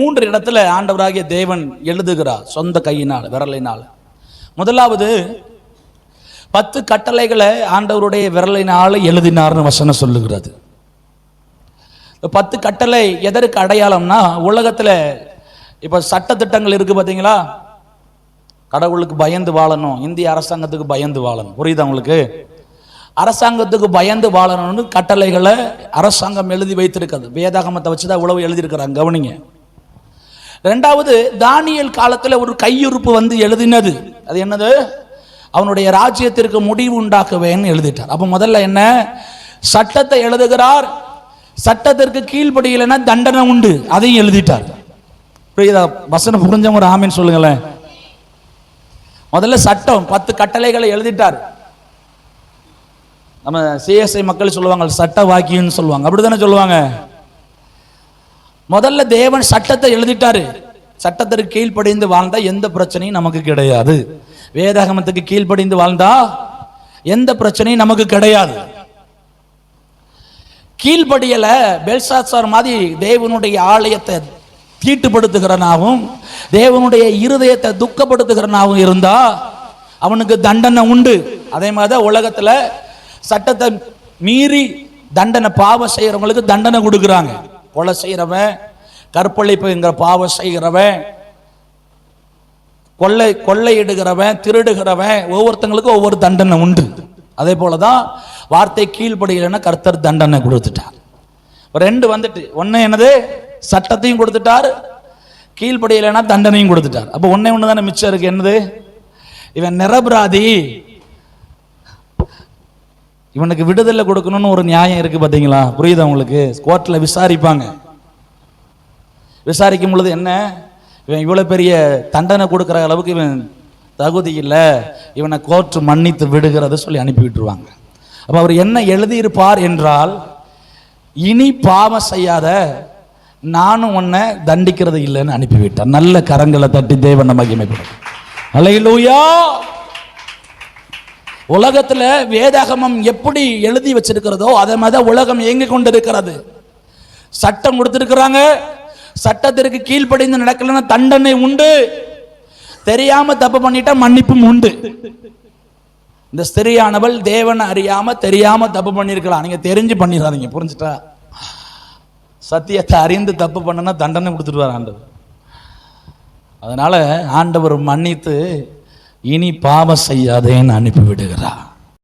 மூன்று இடத்துல ஆண்டவராகிய தேவன் எழுதுகிறார் சொந்த கையினால் விரலினால். முதலாவது பத்து கட்டளைகளை ஆண்டவருடைய விரலினால் எழுதினார்னு வசனம் சொல்லுகிறது. பத்து கட்டளை எதற்கு அடையாளம்னா உலகத்தில் இப்போ சட்டத்திட்டங்கள் இருக்குது பார்த்தீங்களா கடவுளுக்கு பயந்து வாழணும் இந்திய அரசாங்கத்துக்கு பயந்து வாழணும். புரியுதா உங்களுக்கு? அரசாங்கத்துக்கு பயந்து வாழணும்னு கட்டளைகளை அரசாங்கம் எழுதி வைத்திருக்கிறது. வேதாகமத்தை வச்சு தான் உழவு எழுதியிருக்கிறாங்க கவனிங்க. ரெண்டாவது தானியல் காலத்தில் ஒரு கையுறுப்பு வந்து எழுதினது. அது என்னது? அவனுடைய ராஜ்யத்திற்கு முடிவு உண்டாக்குவேன்னு எழுதிட்டார். அப்போ முதல்ல என்ன? சட்டத்தை எழுதுகிறார். சட்டத்திற்கு கீழ்ப்படியலைன்னா தண்டனை உண்டு. அதையும் எழுதிட்டார். புரியுதா? வசனம் புரிஞ்சவங்க ஒரு ஆமின்னு சொல்லுங்களேன். முதல்ல சட்டம் பத்து கட்டளைகளை எழுதிட்டார். நம்ம சிஎஸ்ஐ மக்கள் சொல்லுவாங்க சட்ட வாக்கியம்னு சொல்லுவாங்க. அப்படி தானே சொல்லுவாங்க? முதல்ல தேவன் சட்டத்தை எழுதிட்டாரு. சட்டத்திற்கு கீழ்ப்படிந்து வாழ்ந்தா எந்த பிரச்சனையும் நமக்கு கிடையாது. வேதாகமத்துக்கு கீழ்ப்படிந்து வாழ்ந்தா எந்த பிரச்சனையும் நமக்கு கிடையாது. கீழ்படியல பெல்சாத்சார் மாதிரி தேவனுடைய ஆலயத்தை தீட்டுப்படுத்துகிறனாவும் தேவனுடைய இருதயத்தை துக்கப்படுத்துகிறனாவும் இருந்தா அவனுக்கு தண்டனை உண்டு. அதே மாதிரி தான் உலகத்துல சட்டத்தை மீறி தண்டனை பாவம் செய்யறவங்களுக்கு தண்டனை கொடுக்குறாங்க. கொலை செய்கிறவன் கற்பழிப்புங்கிற பாவம் செய்கிறவன் கொள்ளை கொள்ளையிடுகிறவன் திருடுகிறவன் ஒவ்வொருத்தங்களுக்கும் ஒவ்வொரு தண்டனை உண்டு. அதே போல தான் வார்த்தை கீழ்ப்படியலைன்னா கர்த்தர் தண்டனை கொடுத்துட்டார். ரெண்டு வந்துட்டு ஒன்று என்னது? சட்டத்தையும் கொடுத்துட்டார் கீழ்ப்படியலைன்னா தண்டனையும் கொடுத்துட்டார். அப்போ ஒன்றே ஒன்று தானே மிச்சம் இருக்கு என்னது? இவன் நிரபராதி. இவனுக்கு விடுதலை கொடுக்கணும்னு ஒரு நியாயம் இருக்கு பார்த்தீங்களா புரியுதா உங்களுக்கு? கோர்ட்டில் விசாரிப்பாங்க. விசாரிக்கும் பொழுது என்ன? இவன் இவ்வளோ பெரிய தண்டனை கொடுக்குற அளவுக்கு இவன் தகுதி இல்லை. இவனை கோர்ட் மன்னித்து விடுகிறத சொல்லி அனுப்பி விட்டுருவாங்க. அப்போ அவர் என்ன எழுதியிருப்பார் என்றால் இனி பாவம் செய்யாத நானும் உன்னை தண்டிக்கிறது இல்லைன்னு அனுப்பிவிட்டார். நல்ல கரங்களை தட்டி தேவன் மகிமைப்படும் அலையிலூயா உலகத்தில் வேதாகமம் எப்படி எழுதி வச்சிருக்கிறதோ அதே மாதிரி தான் உலகம் இயங்கி கொண்டிருக்கிறது. சட்டம் கொடுத்துருக்குறாங்க. சட்டத்திற்கு கீழ்ப்படிந்து நடக்கலன்னா தண்டனை உண்டு. தெரியாம தப்பு பண்ணிட்டா மன்னிப்பும் உண்டு. இந்த ஸ்திரியானவள் தேவனை அறியாம தெரியாம தப்பு பண்ணியிருக்கலாம் நீங்க தெரிஞ்சு பண்ணிடாதீங்க புரிஞ்சுட்டா? சத்தியத்தை அறிந்து தப்பு பண்ணனா தண்டனை கொடுத்துட்டு வர ஆண்டவர். அதனால ஆண்டவர் மன்னித்து இனி பாவம் செய்யாதேன்னு அனுப்பிவிடுகிறார்.